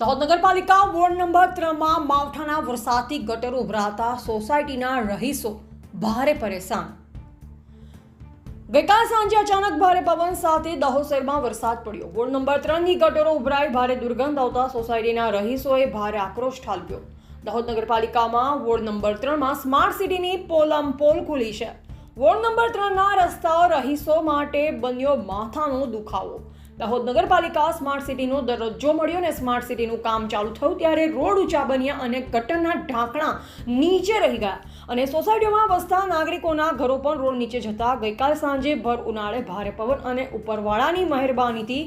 દાહોદ નગરપાલિકા ward number ત્રણમાં માવઠાના વરસાદથી ગટરો ઉભરાતા સોસાયટીના રહીશો ભારે પરેશાન. ગઈકાલ સાંજે અચાનક ભારે પવન સાથે દાહોદ શહેરમાં વરસાદ પડ્યો. વોર્ડ નંબર ત્રણની ગટરો ઉભરાઈ ભારે દુર્ગંધ આવતા સોસાયટીના રહીશોએ ભારે આક્રોશ ઠાલવ્યો. દાહોદ નગરપાલિકામાં વોર્ડ નંબર ત્રણમાં સ્માર્ટ સિટીની પોલમ પોલ ખુલી છે. વોર્ડ નંબર ત્રણના રસ્તાઓ રહીશો માટે બન્યો માથાનો દુખાવો. દાહોદ નગરપાલિકા સ્માર્ટ સિટીનો દરજ્જો મળ્યો અને સ્માર્ટ સિટીનું કામ ચાલુ થયું ત્યારે રોડ ઊંચા બન્યા અને ગટરના ઢાંકણા નીચે રહી ગયા. અને સોસાયટીઓમાં વસતા નાગરિકોના ઘરો પણ રોડ નીચે જતા ગઈકાલ સાંજે ભર ઉનાળે ભારે પવન અને ઉપરવાળાની મહેરબાનીથી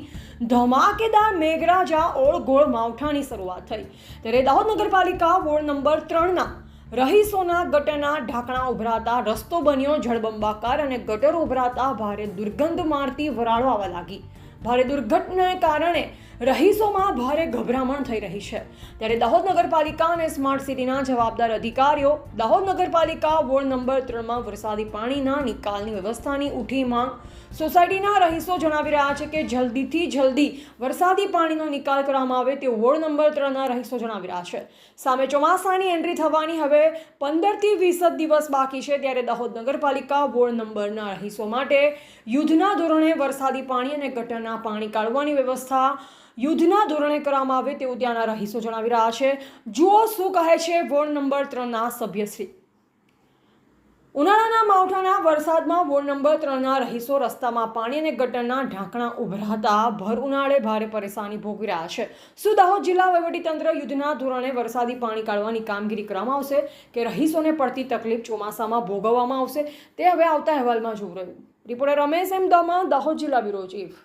ધમાકેદાર મેઘરાજા ઓળઘોળ માવઠાની શરૂઆત થઈ. ત્યારે દાહોદ નગરપાલિકા વોર્ડ નંબર ત્રણના રહીશોના ગટરના ઢાંકણા ઉભરાતા, રસ્તો બન્યો જળબંબાકાર અને ગટર ઉભરાતા, ભારે દુર્ગંધ મારતી વરાળો આવવા લાગી. ભારે દુર્ઘટનાને કારણે રહીશોમાં ભારે ગભરામણ થઈ રહી છે. ત્યારે દાહોદ નગરપાલિકા અને સ્માર્ટ સિટીના જવાબદાર અધિકારીઓ દાહોદ નગરપાલિકા વોર્ડ નંબર ત્રણમાં વરસાદી પાણીના નિકાલની વ્યવસ્થાની ઉઠી માંગ સોસાયટીના રહીશો જણાવી રહ્યા છે કે જલ્દીથી જલ્દી વરસાદી પાણીનો નિકાલ કરવામાં આવે તે વોર્ડ નંબર ત્રણના રહીશો જણાવી રહ્યા છે. સામે ચોમાસાની એન્ટ્રી થવાની હવે પંદરથી વીસ જ દિવસ બાકી છે ત્યારે દાહોદ નગરપાલિકા વોર્ડ નંબરના રહીશો માટે યુદ્ધના ધોરણે વરસાદી પાણી અને ગટરના પાણી કાઢવાની વ્યવસ્થા યુદ્ધના ધોરણે કરવામાં આવે તેવું ત્યાંના રહીશો જણાવી રહ્યા છે. જુઓ શું કહે છે વોર્ડ નંબર ત્રણના સભ્યશ્રી ઉનાળાના માવઠાના વરસાદમાં વોર્ડ નંબર ત્રણના રહીશો રસ્તામાં પાણી અને ગટરના ઢાંકણા ઉભરાતા ભર ઉનાળે ભારે પરેશાની ભોગવી રહ્યા છે. શું દાહોદ જિલ્લા વહીવટીતંત્ર યુદ્ધના ધોરણે વરસાદી પાણી કાઢવાની કામગીરી કરવામાં આવશે કે રહીશોને પડતી તકલીફ ચોમાસામાં ભોગવવામાં આવશે તે હવે આવતા અહેવાલમાં જોવું રહ્યું. રિપોર્ટર રમેશ એમ દમા દાહોદ જિલ્લા બ્યુરો ચીફ.